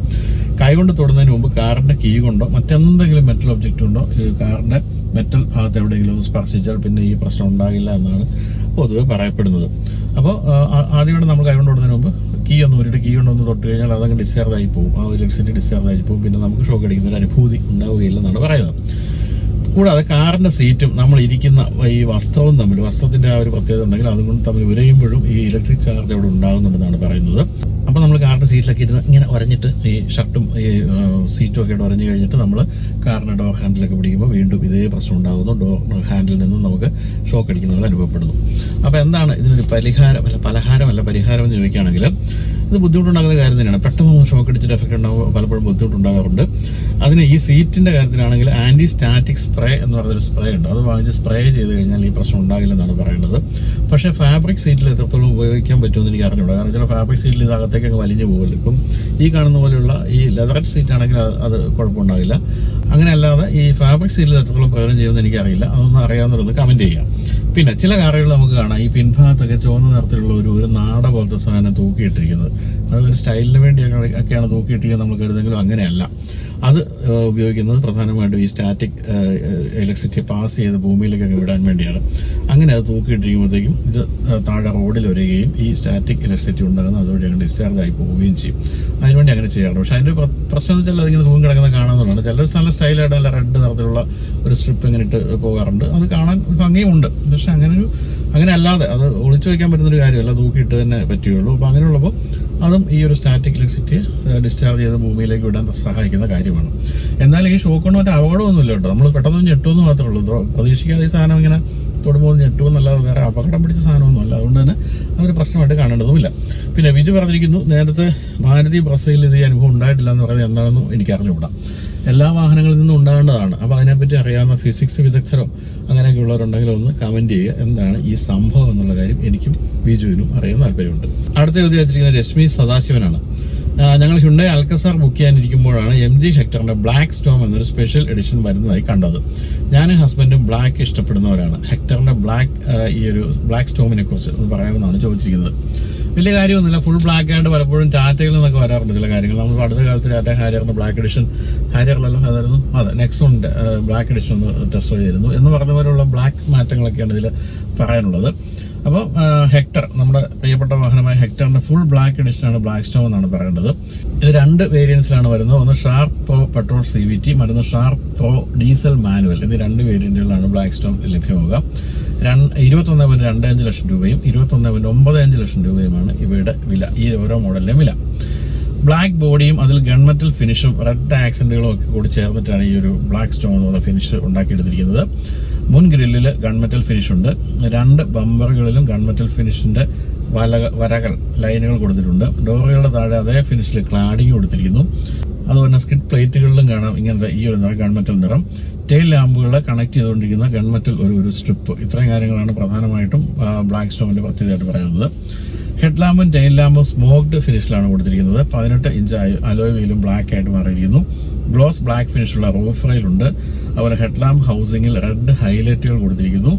കൈകൊണ്ട് തൊടുന്നതിന് മുമ്പ് കാറിന്റെ കീ കൊണ്ടോ മറ്റെന്തെങ്കിലും മെറ്റൽ ഒബ്ജക്റ്റ് ഉണ്ടോ ഈ കാറിന്റെ മെറ്റൽ ഭാഗത്ത് എവിടെയെങ്കിലും സ്പർശിച്ചാൽ പിന്നെ ഈ പ്രശ്നം ഉണ്ടാകില്ല എന്നാണ് പൊതുവെ പറയപ്പെടുന്നത്. അപ്പോൾ ആദ്യമായിട്ട് നമ്മൾ കൈകൊണ്ട് തൊടുന്നതിന് മുമ്പ് കീ ഒന്ന് ഊരിട്ട് കീ കൊണ്ടൊന്ന് തൊട്ട് കഴിഞ്ഞാൽ അതങ്ങ് ഡിസ്ചാർജ് ആയി പോകും. ആ ഇലക്ട്രിസിറ്റി ഡിസ്ചാർജ് ആയി പോകും. പിന്നെ നമുക്ക് ഷോക്ക് അടിക്കുന്ന ഒരു അനുഭൂതി ഉണ്ടാവുകയില്ലെന്നാണ് പറയുന്നത്. കൂടാതെ കാറിന്റെ സീറ്റും നമ്മൾ ഇരിക്കുന്ന ഈ വസ്ത്രവും തമ്മിൽ വസ്ത്രത്തിന്റെ ആ ഒരു പ്രത്യേകത ഉണ്ടെങ്കിൽ അതുകൊണ്ട് തമ്മിൽ ഉരയുമ്പോഴും ഈ ഇലക്ട്രിക് ചാർജ് അവിടെ ഉണ്ടാകുന്നുണ്ടെന്നാണ് പറയുന്നത്. അപ്പൊ നമ്മൾ കാറിന്റെ സീറ്റിലൊക്കെ ഇരുന്ന് ഇങ്ങനെ ഉരഞ്ഞിട്ട് ഈ ഷർട്ടും ഈ സീറ്റും ഒക്കെ ഉരഞ്ഞു കഴിഞ്ഞിട്ട് നമ്മൾ കാറിന്റെ ഡോർ ഹാൻഡിലൊക്കെ പിടിക്കുമ്പോൾ വീണ്ടും ഇതേ പ്രശ്നം ഉണ്ടാകുന്നു. ഡോർ ഹാൻഡിൽ നിന്നും നമുക്ക് ഷോക്ക് അടിക്കുന്നത് അനുഭവപ്പെടുന്നു. അപ്പോൾ എന്താണ് ഇതിനൊരു പരിഹാരം? അല്ല പലഹാരമല്ല പരിഹാരം എന്ന് ചോദിക്കുകയാണെങ്കിൽ ഇത് ബുദ്ധിമുട്ടുണ്ടാകുന്ന കാര്യം തന്നെയാണ്. പെട്ടെന്ന് ഷോക്ക് അടിച്ചിട്ട് എഫക്റ്റ് ഉണ്ടാകുമ്പോൾ പലപ്പോഴും ബുദ്ധിമുട്ടുണ്ടാകാറുണ്ട്. അതിന് ഈ സീറ്റിന്റെ കാര്യത്തിലാണെങ്കിൽ ആന്റി സ്റ്റാറ്റിക് സ്പ്രേ എന്ന് പറയുന്നൊരു സ്പ്രേ ഉണ്ട്. അത് വാങ്ങിച്ച് സ്പ്രേ ചെയ്ത് കഴിഞ്ഞാൽ ഈ പ്രശ്നം ഉണ്ടാകില്ലെന്നാണ് പറയുന്നത്. പക്ഷേ ഫാബ്രിക് സീറ്റിൽ എത്രത്തോളം ഉപയോഗിക്കാൻ പറ്റുമെന്ന് എനിക്ക് അറിഞ്ഞൂടാ. കാരണം ചില ഫാബ്രിക് സീറ്റിൽ ഇത് അങ്ങ് വലിഞ്ഞു പോകുമല്ലോ ഇപ്പം ഈ കാണുന്ന പോലെയുള്ള ഈ ലെതർ സീറ്റ് ആണെങ്കിൽ അത് കുഴപ്പമുണ്ടാകില്ല അങ്ങനെ അല്ലാതെ ഈ ഫാബ്രിക് സീറ്റിൽ എത്രത്തോളം പ്രയോജനം ചെയ്യുമെന്ന് എനിക്കറിയില്ല. അതൊന്നും അറിയാവുന്നവരൊന്ന് കമന്റ് ചെയ്യാം പിന്നെ ചില കാറുകൾ നമുക്ക് കാണാം. ഈ പിൻഭാഗത്തൊക്കെ ചുവന്ന നിറത്തിലുള്ള ഒരു ഒരു നാട പോലത്തെ സാധനം തൂക്കിയിട്ടിരിക്കുന്നത്. അത് ഒരു സ്റ്റൈലിന് വേണ്ടിയൊക്കെ ഒക്കെയാണ് തൂക്കിയിട്ടിരിക്കുന്നത് നമ്മൾ കരുതെങ്കിലും അങ്ങനെയല്ല. അത് ഉപയോഗിക്കുന്നത് പ്രധാനമായിട്ടും ഈ സ്റ്റാറ്റിക് ഇലക്ട്രിസിറ്റി പാസ് ചെയ്ത് ഭൂമിയിലേക്കൊക്കെ വിടാൻ വേണ്ടിയാണ്. അങ്ങനെ അത് തൂക്കിയിട്ടിരിക്കുമ്പോഴത്തേക്കും ഇത് താഴെ റോഡിൽ വരികയും ഈ സ്റ്റാറ്റിക് ഇലക്ട്രിസിറ്റി ഉണ്ടാകുന്ന അതുവഴി അങ്ങനെ ഡിസ്ചാർജ് ആയി പോവുകയും ചെയ്യും. അതിനുവേണ്ടി അങ്ങനെ ചെയ്യാറുണ്ട്. പക്ഷേ അതിന്റെ പ്ര- പ്രശ്നം എന്ന് വെച്ചാൽ അതിങ്ങനെ തൂങ്ങി കിടക്കുന്ന കാണാവുന്നതാണ് ചിലർ നല്ല സ്റ്റൈലായിട്ട് നല്ല റെഡ് നിറത്തിലുള്ള ഒരു സ്ട്രിപ്പ് ഇങ്ങനെ ഇട്ട് പോകാറുണ്ട്. അത് കാണാൻ ഭംഗിയുണ്ട് പക്ഷെ അങ്ങനെ ഒരു അങ്ങനെ അല്ലാതെ അത് ഒളിച്ചു വയ്ക്കാൻ പറ്റുന്നൊരു കാര്യമല്ല. തൂക്കിയിട്ട് തന്നെ പറ്റുകയുള്ളൂ. അപ്പോൾ അങ്ങനെയുള്ളപ്പോൾ അതും ഈ ഒരു സ്റ്റാറ്റിക് ഇലക്ട്രിസിറ്റി ഡിസ്ചാർജ് ചെയ്ത് ഭൂമിയിലേക്ക് വിടാൻ സഹായിക്കുന്ന കാര്യമാണ്. എന്നാൽ ഈ ഷോക്ക് കൊണ്ട് മറ്റേ അപകടമൊന്നുമില്ല കേട്ടോ. നമ്മൾ പെട്ടെന്ന് ഞെട്ടുമെന്ന് മാത്രമേ ഉള്ളൂ. പ്രതീക്ഷിക്കാതെ ഈ സാധനം ഇങ്ങനെ തൊടുമ്പോൾ ഞെട്ടുമെന്നല്ലാതെ വേറെ അപകടം പിടിച്ച സാധനമൊന്നും അല്ല അതുകൊണ്ട് തന്നെ അതൊരു പ്രശ്നമായിട്ട് കാണേണ്ടതുമില്ല. പിന്നെ വിജു പറഞ്ഞിരിക്കുന്നു നേരത്തെ മാരുതി ബസ്സിൽ ഇത് അനുഭവം ഉണ്ടായിട്ടില്ല എന്ന് പറയുന്നത് എന്താണെന്നും എനിക്ക് അറിഞ്ഞുകൂടാ എല്ലാ വാഹനങ്ങളിൽ നിന്നും ഉണ്ടാകേണ്ടതാണ്. അപ്പൊ അതിനെപ്പറ്റി അറിയാവുന്ന ഫിസിക്സ് വിദഗ്ധരോ അങ്ങനെയൊക്കെ ഉള്ളവരുണ്ടെങ്കിൽ ഒന്ന് കമന്റ് ചെയ്യുക. എന്താണ് ഈ സംഭവം എന്നുള്ള കാര്യം എനിക്കും ബിജുവിനും അറിയാൻ താല്പര്യമുണ്ട്. അടുത്ത ചോദ്യം വെച്ചിരിക്കുന്നത് രശ്മി സദാശിവനാണ്. ഞങ്ങൾ ഹ്യുണ്ടായി അൽക്കസാർ ബുക്ക് ചെയ്യാനിരിക്കുമ്പോഴാണ് എം ജി ഹെക്ടറിന്റെ ബ്ലാക്ക് സ്റ്റോം എന്നൊരു സ്പെഷ്യൽ എഡിഷൻ വരുന്നതായി കണ്ടത്. ഞാൻ ഹസ്ബൻഡും ബ്ലാക്ക് ഇഷ്ടപ്പെടുന്നവരാണ്. ഹെക്ടറിന്റെ ബ്ലാക്ക് ഈ ഒരു ബ്ലാക്ക് സ്റ്റോമിനെ കുറിച്ച് പറയാമെന്നാണ് ചോദിച്ചിരിക്കുന്നത്. വലിയ കാര്യമൊന്നുമില്ല. ഫുൾ ബ്ലാക്ക് ആയിട്ട് പലപ്പോഴും ടാറ്റയിൽ നിന്നൊക്കെ വരാറുണ്ട് ചില കാര്യങ്ങൾ. നമ്മൾ അടുത്ത കാലത്ത് ടാറ്റ ഹാരിയറിന്റെ ബ്ലാക്ക് എഡിഷൻ ഹാരിയറിലല്ലോ അതായിരുന്നു. അതെ നെക്സോണിന്റെ ബ്ലാക്ക് എഡിഷൻ ഒന്ന് ടെസ്റ്റ് ചെയ്തിരുന്നു എന്ന് പറഞ്ഞ പോലെയുള്ള ബ്ലാക്ക് മാറ്റങ്ങളൊക്കെയാണ് ഇതിൽ പറയാനുള്ളത്. അപ്പോൾ ഹെക്ടർ നമ്മുടെ പ്രിയപ്പെട്ട വാഹനമായ ഹെക്ടറിന്റെ ഫുൾ ബ്ലാക്ക് എഡിഷനാണ് ബ്ലാക്ക് സ്റ്റോൺ എന്നാണ് പറയേണ്ടത്. ഇത് രണ്ട് വേരിയൻസിലാണ് വരുന്നത്. ഒന്ന് sharp pro petrol C V T മറ്റൊന്ന് ഷാർപ്പ് പ്രോ ഡീസൽ മാനുവൽ എന്നീ രണ്ട് വേരിയന്റുകളാണ് ബ്ലാക്ക് സ്റ്റോൺ ലഭ്യമാകുക ഇരുപത്തൊന്ന് പോയിന്റ് രണ്ട് അഞ്ച് ലക്ഷം രൂപയും ഇരുപത്തൊന്ന് പോയിന്റ് ഒമ്പത് അഞ്ച് ലക്ഷം രൂപയുമാണ് ഇവയുടെ വില ഈ ഓരോ മോഡലിന്റെ വില. ബ്ലാക്ക് ബോഡിയും അതിൽ ഗൺമെറ്റൽ ഫിനിഷും റെഡ് ആക്സെന്റുകളും ഒക്കെ കൂടി ചേർന്നിട്ടാണ് ഈ ഒരു ബ്ലാക്ക് സ്റ്റോൺ എന്നുള്ള ഫിനിഷ് ഉണ്ടാക്കിയെടുത്തിരിക്കുന്നത്. മുൻ ഗ്രില്ലിൽ ഗൺമെറ്റൽ ഫിനിഷ് ഉണ്ട്. രണ്ട് ബമ്പറുകളിലും ഗൺമെറ്റൽ ഫിനിഷിന്റെ വല വരകൾ ലൈനുകൾ കൊടുത്തിട്ടുണ്ട്. ഡോറുകളുടെ താഴെ അതേ ഫിനിഷിൽ ക്ലാഡിങ് കൊടുത്തിരിക്കുന്നു. അതുപോലെ സ്കിഡ് പ്ലേറ്റുകളിലും കാണാം ഇങ്ങനത്തെ ഈ ഒരു നിറം ഗൺമെറ്റൽ നിറം. ടെയിൽ ലാമ്പുകളെ കണക്ട് ചെയ്തുകൊണ്ടിരിക്കുന്ന ഗൺമെറ്റൽ ഒരു ഒരു സ്ട്രിപ്പ് ഇത്രയും കാര്യങ്ങളാണ് പ്രധാനമായിട്ടും ബ്ലാക്ക് സ്റ്റോമിന്റെ പ്രത്യേകതയായിട്ട് പറയുന്നത്. ഹെഡ് ലാമ്പും ടെയിൽ ലാമ്പും സ്മോക്ഡ് ഫിനിഷിലാണ് കൊടുത്തിരിക്കുന്നത്. പതിനെട്ട് ഇഞ്ച് അലോയ് വീലും ബ്ലാക്ക് ആയിട്ട് മാറിയിരിക്കുന്നു. ഗ്ലോസ് ബ്ലാക്ക് ഫിനിഷുള്ള റൂഫ് റെയിലുണ്ട് അതുപോലെ ഹെഡ് ലാമ്പ് ഹൗസിംഗിൽ റെഡ് ഹൈലൈറ്റുകൾ കൊടുത്തിരിക്കുന്നു.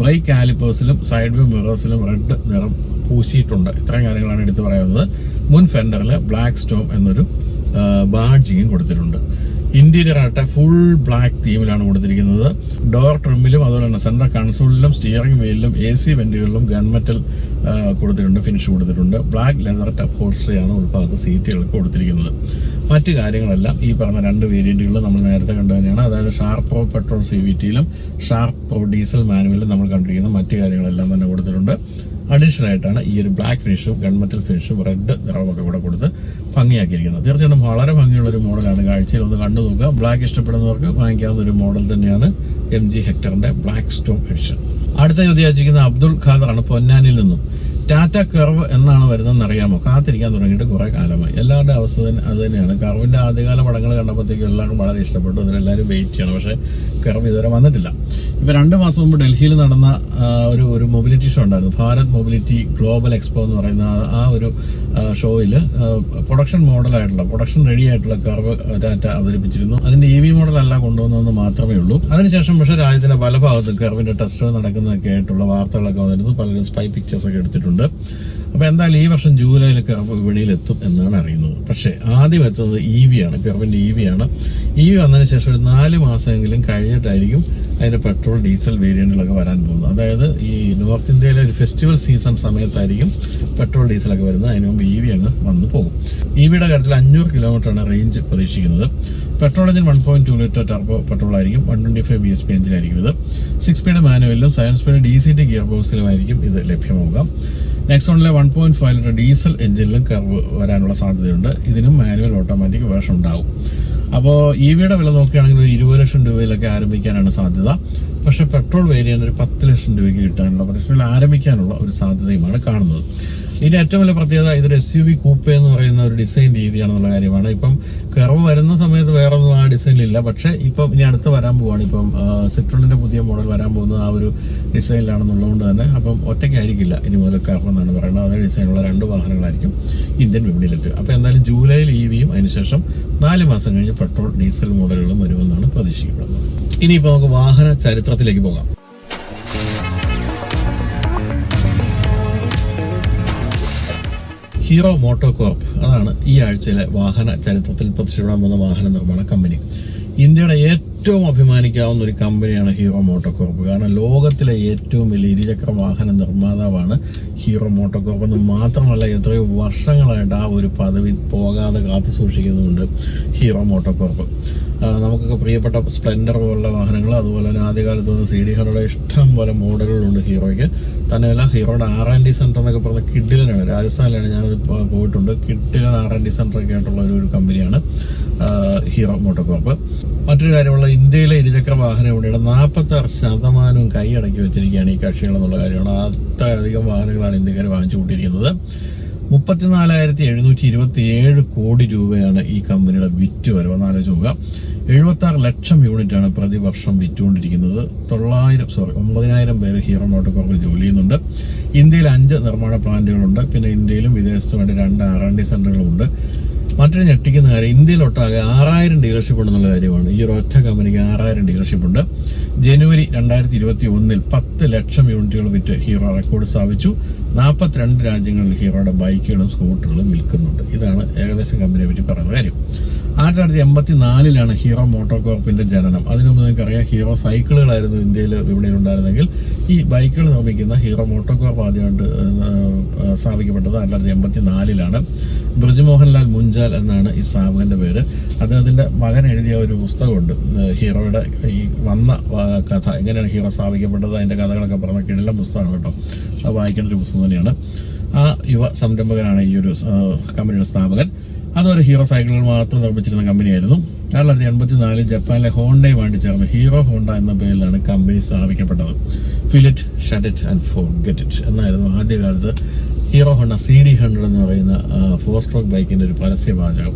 ബ്രേക്ക് കാലിപ്പേഴ്സിലും സൈഡ് വ്യൂ മിറേഴ്സിലും റെഡ് നിറം പൂശിയിട്ടുണ്ട്. ഇത്രയും കാര്യങ്ങളാണ് എടുത്തു പറയുന്നത്. മുൻ ഫെൻഡറിൽ ബ്ലാക്ക് സ്റ്റോം എന്നൊരു ബാഡ്ജിങ്ങും കൊടുത്തിട്ടുണ്ട്. ഇന്റീരിയർ ആയിട്ട് ഫുൾ ബ്ലാക്ക് തീമിലാണ് കൊടുത്തിരിക്കുന്നത്. ഡോർ ട്രിമ്മിലും അതുപോലെ തന്നെ സെൻട്രൽ കൺസോളിലും സ്റ്റിയറിംഗ് വീലിലും എ സി വെന്റുകളിലും ഗൺമെറ്റൽ കൊടുത്തിട്ടുണ്ട് ഫിനിഷ് കൊടുത്തിട്ടുണ്ട്. ബ്ലാക്ക് ലെതർ ടപ്പ് ഹോൾസ്റ്ററിയാണ് ഉൾഭാഗത്ത് സീറ്റുകൾ കൊടുത്തിരിക്കുന്നത്. മറ്റു കാര്യങ്ങളെല്ലാം ഈ പറഞ്ഞ രണ്ട് വേരിയന്റുകൾ നമ്മൾ നേരത്തെ കണ്ടു തന്നെയാണ്. അതായത് ഷാർപ്പ് പെട്രോൾ സി വി ടിയിലും ഷാർപ്പ് ഡീസൽ മാനുവലിലും നമ്മൾ കണ്ടിരിക്കുന്ന മറ്റു കാര്യങ്ങളെല്ലാം തന്നെ കൊടുത്തിട്ടുണ്ട്. അഡീഷണൽ ആയിട്ടാണ് ഈ ഒരു ബ്ലാക്ക് ഫിനിഷും ഗൺമെറ്റൽ ഫിനിഷും റെഡ് നിറമൊക്കെ കൂടെ കൊടുത്ത് ഭംഗിയാക്കിയിരിക്കുന്നത്. തീർച്ചയായിട്ടും വളരെ ഭംഗിയുള്ള ഒരു മോഡലാണ്. കാഴ്ചയിൽ ഒന്ന് കണ്ടു നോക്കുക. ബ്ലാക്ക് ഇഷ്ടപ്പെടുന്നവർക്ക് വാങ്ങിക്കാവുന്ന ഒരു മോഡൽ തന്നെയാണ് എം ജി ഹെക്ടറിന്റെ ബ്ലാക്ക് സ്റ്റോൺ എഡിഷൻ അടുത്ത ചോദ്യം അബ്ദുൾ ഖാദറാണ് പൊന്നാനിൽ നിന്നും. ടാറ്റ കർവ് എന്നാണ് വരുന്നതെന്ന് അറിയാമോ? കാത്തിരിക്കാൻ തുടങ്ങിയിട്ട് കുറെ കാലമായി. എല്ലാവരുടെ അവസ്ഥ തന്നെ അത് തന്നെയാണ്. കർവിന്റെ ആദ്യകാല പടങ്ങൾ കണ്ടപ്പോഴത്തേക്കും എല്ലാവർക്കും വളരെ ഇഷ്ടപ്പെട്ടു. അതിലെല്ലാവരും വെയിറ്റ് ചെയ്യണം. പക്ഷേ കർവ് ഇതുവരെ വന്നിട്ടില്ല. ഇപ്പൊ രണ്ട് മാസം മുമ്പ് ഡൽഹിയിൽ നടന്ന ഒരു ഒരു മൊബിലിറ്റി ഷോ ഉണ്ടായിരുന്നു. ഭാരത് മൊബിലിറ്റി ഗ്ലോബൽ എക്സ്പോ എന്ന് പറയുന്ന ആ- ഒരു ഷോയിൽ പ്രൊഡക്ഷൻ മോഡലായിട്ടുള്ള പ്രൊഡക്ഷൻ റെഡി ആയിട്ടുള്ള കർവ് ടാറ്റ അവതരിപ്പിച്ചിരുന്നു. അതിന്റെ ഇ വി മോഡലല്ല കൊണ്ടുവന്നതെന്ന് മാത്രമേ ഉള്ളൂ. അതിനുശേഷം പക്ഷേ രാജ്യത്തിന്റെ പല ഭാഗത്തും കർവിന്റെ ടെസ്റ്റുകൾ നടക്കുന്നതൊക്കെ ആയിട്ടുള്ള വാർത്തകളൊക്കെ വന്നിരുന്നു. പലരും സ്പൈ പിക്ചേഴ്സ് ഒക്കെ എടുത്തിട്ടുണ്ട് അപ്പൊ എന്തായാലും ഈ വർഷം ജൂലൈയിലൊക്കെ വിപണിയിൽ എത്തും എന്നാണ് അറിയുന്നത്. പക്ഷേ ആദ്യം എത്തുന്നത് ഇ വി ആണ് ഗവൺമെന്റ് ഇ വി ആണ്. ഇ വി വന്നതിന് ശേഷം ഒരു നാല് മാസമെങ്കിലും കഴിഞ്ഞിട്ടായിരിക്കും അതിന്റെ പെട്രോൾ ഡീസൽ വേരിയന്റുകളൊക്കെ വരാൻ പോകുന്നത്. അതായത് ഈ നോർത്ത് ഇന്ത്യയിലെ ഒരു ഫെസ്റ്റിവൽ സീസൺ സമയത്തായിരിക്കും പെട്രോൾ ഡീസലൊക്കെ വരുന്നത്. അതിന് മുമ്പ് ഇ വി അങ്ങ് വന്നു പോകും. ഇ വിയുടെ കാര്യത്തിൽ അഞ്ഞൂറ് കിലോമീറ്ററാണ് റേഞ്ച് പ്രതീക്ഷിക്കുന്നത്. Petrol engine one point two litre turbo petrol ആയിരിക്കും one twenty five B S P എഞ്ചിനായിരിക്കും ഇത്. Six speed മാനുവലിലും seven speed D C T gear ബോക്സിലുമായിരിക്കും ഇത് ലഭ്യമാവുക. നെക്സോണിലെ one point five litre diesel എഞ്ചിനിലും curve വരാനുള്ള സാധ്യതയുണ്ട്. ഇതിനും മാനുവൽ ഓട്ടോമാറ്റിക് വേർഷൻ ഉണ്ടാവും. അപ്പോൾ ഇ വിയുടെ വില നോക്കുകയാണെങ്കിൽ ഒരു ഇരുപത് ലക്ഷം രൂപയിലൊക്കെ ആരംഭിക്കാനാണ് സാധ്യത. പക്ഷേ പെട്രോൾ വേരിയന്റ് ഒരു പത്ത് ലക്ഷം രൂപയ്ക്ക് കിട്ടാനുള്ള പ്രശ്നങ്ങൾ ആരംഭിക്കാനുള്ള ഒരു സാധ്യതയുമാണ് കാണുന്നത്. ഇതിന്റെ ഏറ്റവും വലിയ പ്രത്യേകത ഇതൊരു എസ് യു വി കൂപ്പ എന്ന് പറയുന്ന ഒരു ഡിസൈൻ രീതിയാണെന്നുള്ള കാര്യമാണ്. ഇപ്പം കർവ് വരുന്ന സമയത്ത് വേറെ ഒന്നും ആ ഡിസൈനിലില്ല പക്ഷെ ഇപ്പം ഇനി അടുത്ത് വരാൻ പോവാണ്. ഇപ്പം സിട്രോണിന്റെ പുതിയ മോഡൽ വരാൻ പോകുന്നത് ആ ഒരു ഡിസൈനിലാണെന്നുള്ളതുകൊണ്ട് തന്നെ അപ്പം ഒറ്റയ്ക്കായിരിക്കില്ല ഇനി മുതൽ കർവ് എന്നാണ് പറയുന്നത്. അതേ ഡിസൈനുള്ള രണ്ട് വാഹനങ്ങളായിരിക്കും ഇന്ത്യൻ വിപണിയിലെത്തുക. അപ്പൊ എന്തായാലും ജൂലൈയിൽ ഇ വിയും അതിനുശേഷം നാല് മാസം കഴിഞ്ഞ് പെട്രോൾ ഡീസൽ മോഡലുകളും വരുമെന്നാണ് പ്രതീക്ഷിക്കപ്പെടുന്നത്. ഇനിയിപ്പോൾ നമുക്ക് വാഹന ചരിത്രത്തിലേക്ക് പോകാം. ഹീറോ മോട്ടോ കോർപ്പ് അതാണ് ഈ ആഴ്ചയിലെ വാഹന ചരിത്രത്തിൽ പ്രത്യക്ഷപ്പെടാൻ പോകുന്ന വാഹന നിർമ്മാണ കമ്പനി. ഇന്ത്യയുടെ ഏറ്റവും അഭിമാനിക്കാവുന്ന ഒരു കമ്പനിയാണ് ഹീറോ മോട്ടോകോപ്പ് കാരണം ലോകത്തിലെ ഏറ്റവും വലിയ ഇരുചക്ര വാഹന നിർമ്മാതാവാണ് ഹീറോ മോട്ടോകോപ്പ് എന്ന് മാത്രമല്ല എത്രയോ വർഷങ്ങളായിട്ട് ആ ഒരു പദവി പോകാതെ കാത്തു സൂക്ഷിക്കുന്നുണ്ട് ഹീറോ മോട്ടോകോപ്പ് നമുക്കൊക്കെ പ്രിയപ്പെട്ട സ്പ്ലെൻഡർ പോലുള്ള വാഹനങ്ങൾ അതുപോലെ തന്നെ ആദ്യകാലത്ത് വന്ന സി ഡി ഹൺഡ്രഡ് ഇഷ്ടം പോലെ മോഡലുകളുണ്ട് ഹീറോയ്ക്ക്. തന്നെയല്ല ഹീറോയുടെ ആർ ആൻഡ് ഡി സെന്റർ എന്നൊക്കെ പറഞ്ഞ കിഡിലാണ് രാജസ്ഥാനിലാണ് ഞാനത് പോയിട്ടുണ്ട്. കിഡിലൻ ആർ ആൻഡ് ഡി സെന്റർ ഒക്കെ ആയിട്ടുള്ള ഒരു കമ്പനിയാണ് ഹീറോ മോട്ടോകോപ്പ് മറ്റൊരു കാര്യമുള്ള ഇന്ത്യയിലെ ഇരുചക്ര വാഹന വിപണിയുടെ നാൽപ്പത്തി ആറ് ശതമാനവും കൈയടക്കി വെച്ചിരിക്കുകയാണ് ഈ കക്ഷികൾ എന്നുള്ള കാര്യമാണ്. അത്രയധികം വാഹനങ്ങളാണ് ഇന്ത്യക്കാർ വാങ്ങിച്ചു കൂട്ടിയിരിക്കുന്നത്. മുപ്പത്തിനാലായിരത്തി എഴുന്നൂറ്റി ഇരുപത്തി ഏഴ് കോടി രൂപയാണ് ഈ കമ്പനിയുടെ വിറ്റ് വരവ്. ഒന്ന് ആലോചിച്ച് നോക്കുക. എഴുപത്തി ആറ് ലക്ഷം യൂണിറ്റ് ആണ് പ്രതിവർഷം വിറ്റുകൊണ്ടിരിക്കുന്നത്. തൊള്ളായിരം സോറി ഒമ്പതിനായിരം പേര് ഹീറോ മോട്ടോകോർപ്പിൽ ജോലി ചെയ്യുന്നുണ്ട്. ഇന്ത്യയിൽ അഞ്ച് നിർമ്മാണ പ്ലാന്റുകളുണ്ട്. പിന്നെ ഇന്ത്യയിലും വിദേശത്തുമായിട്ട് രണ്ട് ആർ ആൻഡ് ഡി മറ്റൊരു ഞെട്ടിക്കുന്ന കാര്യം ഇന്ത്യയിലൊട്ടാകെ ആറായിരം ഡീലർഷിപ്പ് ഉണ്ടെന്നുള്ള കാര്യമാണ്. ഈ ഒരു ഒറ്റ കമ്പനിക്ക് ആറായിരം ഡീലർഷിപ്പ് ഉണ്ട്. ജനുവരി രണ്ടായിരത്തി ഇരുപത്തി ഒന്നിൽ പത്ത് ലക്ഷം യൂണിറ്റുകൾ വിറ്റ് ഹീറോ റെക്കോർഡ് സ്ഥാപിച്ചു. നാൽപ്പത്തിരണ്ട് രാജ്യങ്ങളിൽ ഹീറോയുടെ ബൈക്കുകളും സ്കൂട്ടറുകളും വിൽക്കുന്നുണ്ട്. ഇതാണ് ഏകദേശം കമ്പനിയെ പറ്റി പറയുന്ന കാര്യം. ആയിരത്തി തൊള്ളായിരത്തി എൺപത്തി നാലിലാണ് ഹീറോ മോട്ടോർ കോർപ്പിന്റെ ജനനം. അതിനു മുമ്പ് നിങ്ങൾക്കറിയാം ഹീറോ സൈക്കിളുകളായിരുന്നു ഇന്ത്യയിൽ ഇവിടെ ഉണ്ടായിരുന്നെങ്കിൽ ഈ ബൈക്കുകൾ നിർമ്മിക്കുന്ന ഹീറോ മോട്ടോർ കോർപ്പ് ആദ്യമായിട്ട് സ്ഥാപിക്കപ്പെട്ടത് ആയിരത്തി തൊള്ളായിരത്തി എൺപത്തി നാലിലാണ് ബ്രിജ്മോഹൻലാൽ മുഞ്ചാൽ എന്നാണ് ഈ സ്ഥാപകന്റെ പേര്. അദ്ദേഹത്തിന്റെ മകൻ എഴുതിയ ഒരു പുസ്തകമുണ്ട് ഹീറോയുടെ ഈ വന്ന കഥ. എങ്ങനെയാണ് ഹീറോ സ്ഥാപിക്കപ്പെട്ടത്? അതിന്റെ കഥകളൊക്കെ പറഞ്ഞ കിടിലം പുസ്തകമാണ് കേട്ടോ. അത് വായിക്കേണ്ട ഒരു പുസ്തകം തന്നെയാണ്. ആ യുവ സംരംഭകനാണ് ഈ ഒരു കമ്പനിയുടെ സ്ഥാപകൻ. അതൊരു ഹീറോ സൈക്കിളുകൾ മാത്രം നിർമ്മിച്ചിരുന്ന കമ്പനിയായിരുന്നു. ആയിരത്തി തൊള്ളായിരത്തി എൺപത്തി നാലിൽ ജപ്പാനിലെ ചേർന്ന് ഹീറോ ഹോണ്ട എന്ന പേരിലാണ് company സ്ഥാപിക്കപ്പെട്ടത്. Fill it shut it and forget it എന്നായിരുന്നു ആദ്യകാലത്ത് Hero Honda C D hundred എന്ന് പറയുന്ന ഫോർ സ്ട്രോക്ക് ബൈക്കിന്റെ ഒരു പരസ്യവാചകം.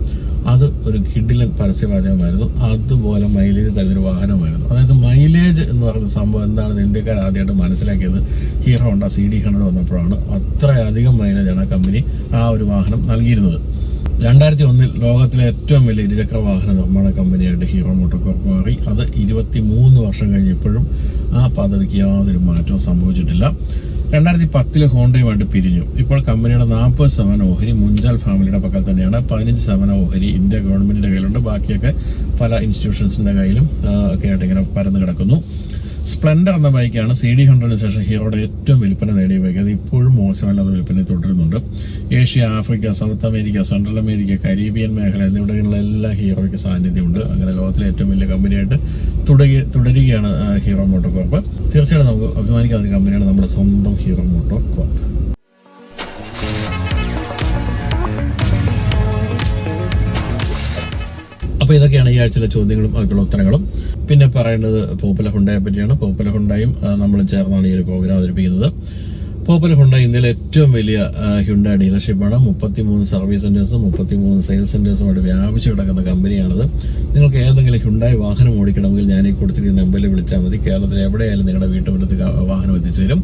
അത് ഒരു കിഡിലൻ പരസ്യവാചകമായിരുന്നു. അതുപോലെ മൈലേജ് തരുന്നൊരു വാഹനമായിരുന്നു അതായത് മൈലേജ് എന്ന് പറയുന്ന സംഭവം എന്താണെന്ന് ഇന്ത്യക്കാർ ആദ്യമായിട്ട് മനസ്സിലാക്കിയത് Hero Honda C D hundred വന്നപ്പോഴാണ്. അത്രയധികം മൈലേജാണ് ആ കമ്പനി ആ ഒരു വാഹനം നൽകിയിരുന്നത്. രണ്ടായിരത്തി ഒന്നിൽ ലോകത്തിലെ ഏറ്റവും വലിയ ഇരുചക്ര വാഹന നിർമ്മാണ കമ്പനിയായിട്ട് ഹീറോ മോട്ടോർ മാറി. അത് ഇരുപത്തി മൂന്ന് വർഷം കഴിഞ്ഞപ്പോഴും ആ പദവിക്ക് യാതൊരു മാറ്റവും സംഭവിച്ചിട്ടില്ല. രണ്ടായിരത്തി പത്തിൽ ഹോണ്ടയുമായിട്ട് പിരിഞ്ഞു. ഇപ്പോൾ കമ്പനിയുടെ നാൽപ്പത് ശതമാനം ഓഹരി മുഞ്ചാൽ ഫാമിലിയുടെ പക്കൽ തന്നെയാണ്. പതിനഞ്ച് ശതമാനം ഓഹരി ഇന്ത്യ ഗവൺമെന്റിന്റെ കയ്യിലുണ്ട്. ബാക്കിയൊക്കെ പല ഇൻസ്റ്റിറ്റ്യൂഷൻസിന്റെ കയ്യിലും ഒക്കെ ആയിട്ട് ഇങ്ങനെ പരന്നു കിടക്കുന്നു. സ്പ്ലെൻഡർ എന്ന ബൈക്കാണ് സി ഡി ഹൺഡ്രഡിന് ശേഷം ഹീറോയുടെ ഏറ്റവും വിൽപ്പന നേടിയ ബൈക്ക്. അത് ഇപ്പോഴും മോശമല്ലാതെ വിൽപ്പന തുടരുന്നുണ്ട്. Asia Africa south America central America Caribbean മേഖല എന്നിവിടങ്ങളിലെല്ലാം ഹീറോയ്ക്ക് സാന്നിധ്യമുണ്ട്. അങ്ങനെ ലോകത്തിലെ ഏറ്റവും വലിയ കമ്പനിയായിട്ട് തുടങ്ങി തുടരുകയാണ് ഹീറോ മോട്ടോ കോർപ്പ് തീർച്ചയായിട്ടും നമുക്ക് അഭിമാനിക്കാവുന്ന ഒരു കമ്പനിയാണ് നമ്മുടെ സ്വന്തം ഹീറോ മോട്ടോ കോർപ്പ് അപ്പൊ ഇതൊക്കെയാണ് ഈ ആഴ്ചയിലെ ചോദ്യങ്ങളും അതൊക്കെയുള്ള ഉത്തരങ്ങളും. പിന്നെ പറയേണ്ടത് പോപ്പുലർ ഹുണ്ടയെ പറ്റിയാണ്. പോപ്പുലർ ഹുണ്ടായും നമ്മൾ ചേർന്നാണ് ഈ ഒരു പ്രോഗ്രാം അവതരിപ്പിക്കുന്നത്. പോപ്പുലർ ഹുണ്ട ഇന്ത്യയിലെ ഏറ്റവും വലിയ ഹ്യുണ്ട ഡീലർഷിപ്പാണ്. മുപ്പത്തിമൂന്ന് സർവീസ് സെന്റേഴ്സും മുപ്പത്തിമൂന്ന് സെയിൽസ് സെന്റേഴ്സുമായിട്ട് വ്യാപിച്ചു കിടക്കുന്ന കമ്പനിയാണിത്. നിങ്ങൾക്ക് ഏതെങ്കിലും ഹ്യുണ്ടായി വാഹനം ഓടിക്കണമെങ്കിൽ ഞാൻ ഈ കൊടുത്തിരിക്കുന്ന നമ്പറിൽ വിളിച്ചാൽ മതി. കേരളത്തിൽ എവിടെയായാലും നിങ്ങളുടെ വീട്ടുമുറ്റത്ത് വാഹനം എത്തിച്ചു തരും.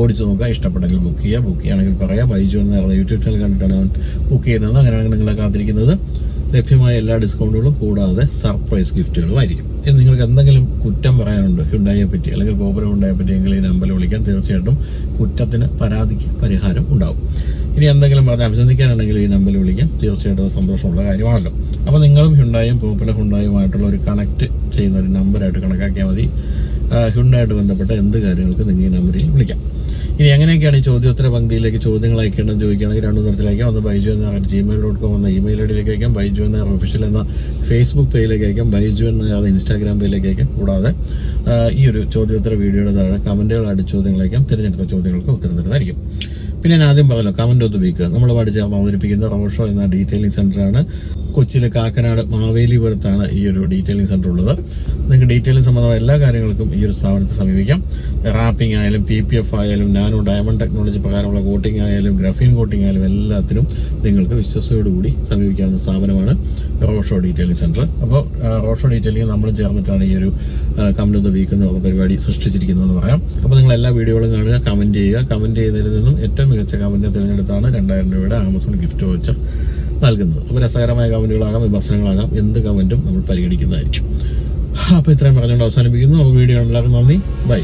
ഓടിച്ചു നോക്കുക. ഇഷ്ടപ്പെട്ടെങ്കിൽ ബുക്ക് ചെയ്യുക. ബുക്ക് ചെയ്യുകയാണെങ്കിൽ പറയാം. ബൈജു എന്ന് പറഞ്ഞ യൂട്യൂബ് ചാനൽ കണ്ടിട്ടാണ് ബുക്ക് ചെയ്യുന്നത്. അങ്ങനെയാണെങ്കിൽ നിങ്ങളെ കാത്തിരിക്കുന്നത്. ലഭ്യമായ എല്ലാ ഡിസ്കൗണ്ടുകളും കൂടാതെ സർപ്രൈസ് ഗിഫ്റ്റുകളും ആയിരിക്കും. ഇനി നിങ്ങൾക്ക് എന്തെങ്കിലും കുറ്റം പറയാനുണ്ട്? ഹുണ്ടായെ പറ്റി അല്ലെങ്കിൽ പോപ്പുലർ ഹുണ്ടായെ പറ്റി എങ്കിൽ ഈ നമ്പറിൽ വിളിക്കാൻ തീർച്ചയായിട്ടും കുറ്റത്തിന് പരാതിക്ക് പരിഹാരം ഉണ്ടാവും. ഇനി എന്തെങ്കിലും പറഞ്ഞ് അഭിനന്ദിക്കാനുണ്ടെങ്കിൽ ഈ നമ്പറിൽ വിളിക്കാം തീർച്ചയായിട്ടും സന്തോഷമുള്ള കാര്യമാണല്ലോ. അപ്പോൾ നിങ്ങളും ഹുണ്ടായും പോപ്പുലർ ഹുണ്ടായുമായിട്ടുള്ള ഒരു കണക്ട് ചെയ്യുന്ന ഒരു നമ്പറായിട്ട് കണക്കാക്കിയാൽ മതി. ഹുണ്ടായിട്ട് ബന്ധപ്പെട്ട എന്ത് കാര്യങ്ങൾക്കും നിങ്ങൾ ഈ നമ്പറിൽ വിളിക്കാം. ഇനി എങ്ങനെയൊക്കെയാണ് ഈ ചോദ്യോത്തര പങ്ക്തിയിലേക്ക് ചോദ്യങ്ങൾ അയക്കേണ്ടത് ചോദിക്കുകയാണെങ്കിൽ രണ്ടു തരത്തിലേക്കാം ഒന്ന് ബൈജു എന്ന ജിമെയിൽ ഡോട്ട് കോം എന്ന ഇമെയിൽ ഐ ഡിയിലേക്ക് അയക്കാം. ബൈജു എന്ന ഒഫീഷ്യൽ എന്ന ഫേസ്ബുക്ക് പേജിലേക്ക് അയക്കാം. ബൈജു എന്ന ഇൻസ്റ്റാഗ്രാം പേജിലേക്ക് അയക്കാം. കൂടാതെ ഈ ഒരു ചോദ്യോത്തര വീഡിയോയുടെ താഴെ കമന്റുകളായിട്ട് ചോദ്യങ്ങൾ അയക്കാം. തിരഞ്ഞെടുത്ത ചോദ്യങ്ങൾക്ക് ഉത്തരം തരുന്നതായിരിക്കും. പിന്നെ ഞാൻ ആദ്യം പറഞ്ഞല്ലോ കമന്റ് ഓഫ് ദ വീക്ക് നമ്മളുമായിട്ട് ചേർന്ന് അവതരിപ്പിക്കുന്ന റോഡ് ഷോ എന്ന ഡീറ്റെയിലിംഗ് സെന്ററാണ് കൊച്ചിയിലെ കാക്കനാട് മാവേലിപുരത്താണ് ഈ ഒരു ഡീറ്റെയിലിംഗ് സെന്റർ ഉള്ളത്. നിങ്ങൾക്ക് ഡീറ്റെയിലിംഗ് സംബന്ധമായ എല്ലാ കാര്യങ്ങൾക്കും ഈ ഒരു സ്ഥാപനത്തെ സമീപിക്കാം. റാപ്പിംഗ് ആയാലും പി പി എഫ് ആയാലും നാനോ ഡയമണ്ട് ടെക്നോളജി പ്രകാരമുള്ള കോട്ടിംഗ് ആയാലും ഗ്രഫീൻ കോട്ടിംഗ് ആയാലും എല്ലാത്തിനും നിങ്ങൾക്ക് വിശ്വസതയോടുകൂടി സമീപിക്കാവുന്ന സ്ഥാപനമാണ് റോഡ് ഷോ ഡീറ്റെയിലിംഗ് സെന്റർ അപ്പോൾ റോഡ് ഷോ ഡീറ്റെയിലിംഗ് നമ്മൾ ചേർന്നിട്ടാണ് ഈ ഒരു കമന്റ് ഓഫ് ദ വീക്ക് എന്നുള്ള പരിപാടി സൃഷ്ടിച്ചിരിക്കുന്നതെന്ന് പറയാം. അപ്പോൾ നിങ്ങൾ എല്ലാ വീഡിയോകളും കാണുക കമന്റ് ചെയ്യുക. കമന്റ് ചെയ്യുന്നതിൽ നിന്നും ഏറ്റവും മികച്ച കമന്റ് തിരഞ്ഞെടുത്താണ് രണ്ടായിരം രൂപയുടെ ആമസോൺ ഗിഫ്റ്റ് വോച്ചർ നൽകുന്നത്. അപ്പോൾ രസകരമായ കമന്റുകളാകാം വിമർശനങ്ങളാകാം എന്ത് കമന്റും നമ്മൾ പരിഗണിക്കുന്നതായിരിക്കും. അപ്പോൾ ഇത്രയും പറഞ്ഞുകൊണ്ട് അവസാനിപ്പിക്കുന്നു. വീഡിയോ എല്ലാവർക്കും നന്ദി. ബൈ.